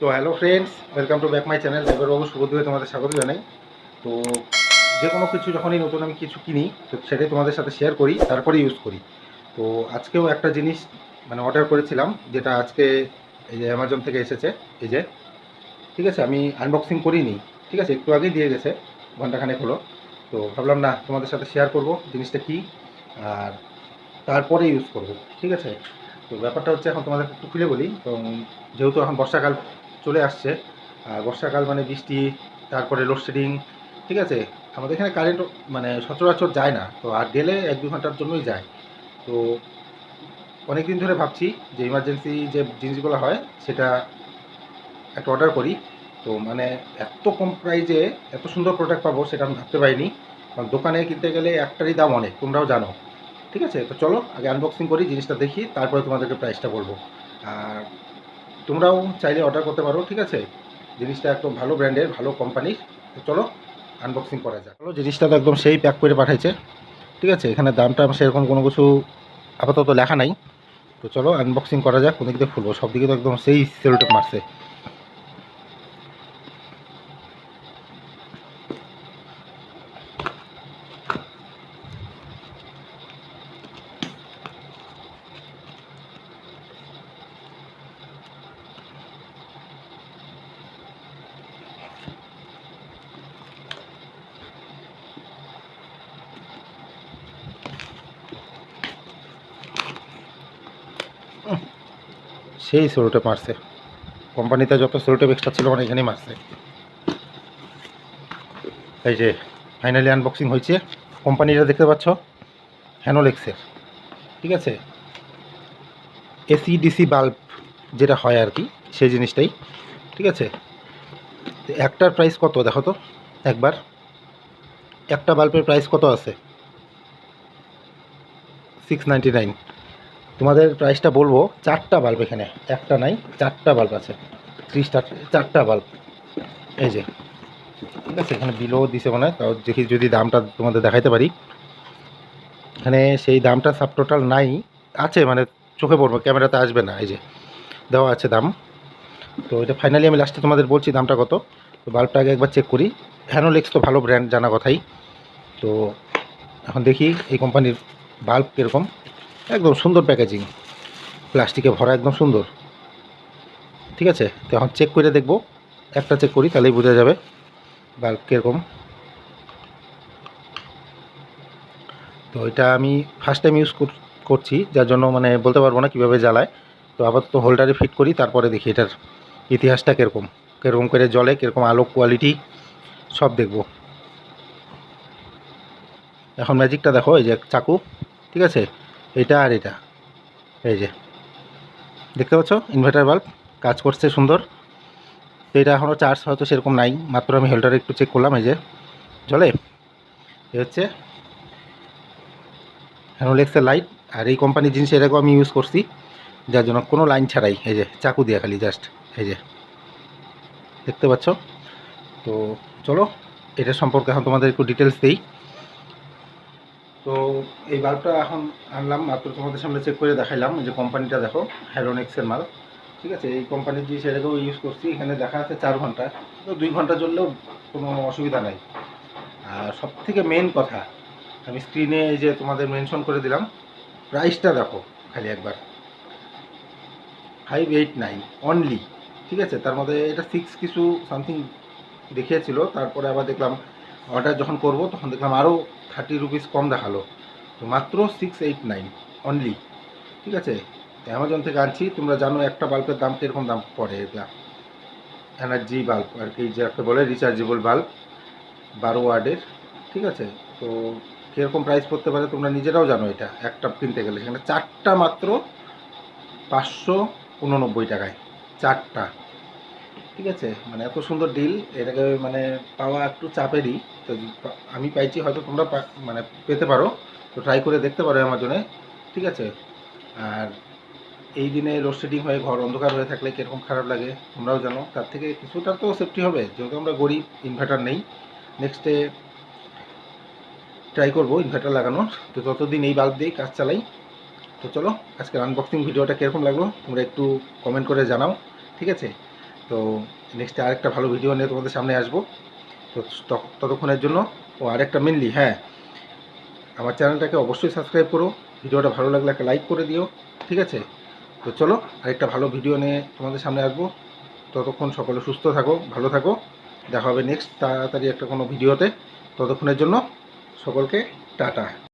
তো hello friends welcome to back my channel দেবরবাবু শুভদীপে তোমাদের স্বাগত জানাই। তো যে কোনো কিছু যখনই নতুন আমি কিছু কিনি, তো সেটাই তোমাদের সাথে শেয়ার করি, তারপরে ইউজ করি। তো আজকেও একটা জিনিস মানে অর্ডার করেছিলাম, যেটা আজকে এই যে অ্যামাজন থেকে এসেছে, এই যে, ঠিক আছে, আমি আনবক্সিং করিনি, ঠিক আছে, একটু আগেই দিয়ে গেছে ঘন্টাখানেক হলো। তো ভাবলাম, না, তোমাদের সাথে শেয়ার করব, জিনিসটা কী? আর তারপরে ইউজ করব, ঠিক আছে? তো ব্যাপারটা হচ্ছে, এখন তোমাদের একটু খুলে বলি তো যেহেতু এখন বর্ষাকাল চলে আসছে। বর্ষাকাল মানে বৃষ্টি, তারপরে লোডশেডিং ঠিক আছে? আমাদের এখানে কারেন্ট মানে সচরাচর যায় না, তো আর গেলে এক দু ঘণ্টার জন্যই যায়। তো অনেক দিন ধরে ভাবছি যে ইমার্জেন্সি যে জিনিসগুলো হয়, সেটা একটা অর্ডার করি। তো মানে এত কম প্রাইজে এত সুন্দর প্রোডাক্ট পাবো, সেটা আমি ভাবতে পারিনি। কারণ দোকানে কিনতে গেলে একটারই দাম অনেক, তোমরাও জানো। ঠিক আছে? তো চলো, আগে আনবক্সিং করি, জিনিসটা দেখি, তারপরে তোমাদেরকে প্রাইসটা বলব। আর তোমরাও চাইলে অর্ডার করতে পারো, ঠিক আছে? জিনিসটা একদম ভালো ব্র্যান্ডের ভালো কোম্পানির তো চলো আনবক্সিং করা যাক। চলো, জিনিসটা তো একদম সেই প্যাক করে পাঠাইছে, ঠিক আছে? এখানে দামটা সেরকম কোনো কিছু আপাতত লেখা নাই। তো চলো আনবক্সিং করা যাক কোন দিক দিয়ে খুলবো। সব দিকে তো একদম সেই সেলটা মারছে। সেই সেলোটেপ মারছে। কোম্পানিতে যত সেলোটেপ এক্সট্রা ছিল মানে এখানেই মারছে। এই যে ফাইনালি আনবক্সিং হয়েছে। কোম্পানিটা দেখতে পাচ্ছ? হ্যানোলেক্সের ঠিক আছে? এসি ডিসি বাল্ব যেটা হয় আর কি, সেই জিনিসটাই। ঠিক আছে? একটার প্রাইস কত, দেখো তো, একবার। একটা বাল্বের প্রাইস কত আছে? সিক্স নাইনটি নাইন তোমাদের প্রাইসটা বলব, চারটা বাল্ব এখানে, একটা নাই, চারটা বাল্ব আছে, ত্রিশটা, চারটা বাল্ব এই যে, ঠিক আছে, এখানে বিলও দিছে মনে হয়, তাও দেখি যদি দামটা তোমাদের দেখাইতে পারি। এখানে সেই দামটা সাব টোটাল নাই, আছে মানে চোখে পড়বে, ক্যামেরাতে আসবে না, এই যে, দেওয়া আছে দাম। তো এটা ফাইনালি আমি লাস্টে তোমাদের বলছি দামটা কত, তো বাল্বটা আগে একবার চেক করি। হ্যানোলেক্স তো ভালো ব্র্যান্ড জানা কথাই। তো এখন দেখি এই কোম্পানির বাল্ব কীরকম। একদম সুন্দর প্যাকেজিং। প্লাস্টিকে ভরা একদম সুন্দর। ঠিক আছে? তো এখন চেক করে দেখব। একটা চেক করি, তাহলেই বোঝা যাবে বাল্ব কীরকম। তো এটা আমি ফার্স্ট টাইম ইউজ করছি, যার জন্য মানে বলতে পারব না কীভাবে জ্বালায়। তো আপাতত হোল্ডারে ফিট করি, তারপরে দেখি এটার ইতিহাসটা কীরকম। কীরকম করে জলে কীরকম আলো কোয়ালিটি সব দেখব। এখন ম্যাজিকটা দেখো, এই যে চাকু, ঠিক আছে? এটা আর এটা। এই যে, দেখতে পাচ্ছ? ইনভার্টার বাল্ব কাজ করছে সুন্দর। তো এটা এখনও চার্জ হয়তো সেরকম নাই, মাত্র আমি হোল্ডারে একটু চেক করলাম, এই যে। চলে, এ হচ্ছে হ্যানোলেক্সের লাইট আর এই কোম্পানির জিনিস এটাকেও আমি ইউজ করছি, যার জন্য কোনো লাইন ছাড়াই, এই যে, চাকু দিয়া খালি জাস্ট এই যে। দেখতে পাচ্ছ? তো চলো, এটা সম্পর্কে এখন তোমাদের একটু ডিটেলস দিই। তো এই বাল্বটা এখন আনলাম, মাত্র তোমাদের সামনে চেক করে দেখাইলাম যে কোম্পানিটা দেখো হ্যারোনেক্সের মাল ঠিক আছে? এই কোম্পানির যে সেটাকেও ইউজ করছি, এখানে দেখা আছে চার ঘণ্টা তো দুই ঘণ্টা জ্বললেও কোনো অসুবিধা নাই। আর সব থেকে মেন কথা, আমি স্ক্রিনে এই যে তোমাদের মেনশন করে দিলাম প্রাইসটা দেখো, খালি একবার। ফাইভ এইট নাইন অনলি ঠিক আছে? তার মধ্যে এটা সিক্স কিছু সামথিং দেখিয়েছিল, তারপরে আবার দেখলাম অর্ডার যখন করব, তখন দেখলাম আরও থার্টি রুপিস কম দেখাল। তো মাত্র সিক্স এইট নাইন অনলি ঠিক আছে? অ্যামাজন থেকে আনছি, তোমরা জানো একটা বাল্বের দাম কীরকম দাম পড়ে এটা। এনার্জি বাল্ব আর কি যে একটা বলে রিচার্জেবল বাল্ব বারো ওয়ার্ডের। ঠিক আছে? তো কীরকম প্রাইস পড়তে পারে তোমরা নিজেরাও জানো এটা, একটা কিনতে গেলে। সেখানে চারটা মাত্র পাঁচশো উননব্বই টাকায়। চারটা। ঠিক আছে? মানে এত সুন্দর ডিল এটাকে মানে পাওয়া একটু চাপেরই। তো আমি পাইছি হয়তো তোমরা মানে পেতে পারো। তো ট্রাই করে দেখতে পারো অ্যামাজনে। ঠিক আছে? আর এই দিনে লোডশেডিং হয়ে, ঘর অন্ধকার হয়ে থাকলে কীরকম খারাপ লাগে, তোমরাও জানো। তার থেকে কিছুটা তো সেফটি হবে, যেহেতু আমরা গরিব ইনভার্টার নেই। নেক্সটে ট্রাই করব ইনভার্টার লাগানোর। তো ততদিন এই বাল্ব দিয়েই কাজ চালাই, তো চলো, আজকের আনবক্সিং ভিডিওটা কীরকম লাগল, তোমরা একটু কমেন্ট করে জানাও। ঠিক আছে? তো নেক্সটে আরেকটা ভালো ভিডিও নিয়ে তোমাদের সামনে আসব। তো ততক্ষণের জন্য, ও আরেকটা মেনলি হ্যাঁ আমার চ্যানেলটাকে অবশ্যই সাবস্ক্রাইব করো। ভিডিওটা ভালো লাগলে একটা লাইক করে দিও, ঠিক আছে? তো চলো, আরেকটা ভালো ভিডিও নিয়ে তোমাদের সামনে আসব। ততক্ষণ সকলে সুস্থ থাকো, ভালো থাকো। দেখা হবে নেক্সট তাড়াতাড়ি একটা কোনো ভিডিওতে ততক্ষণের জন্য সকলকে টাটা।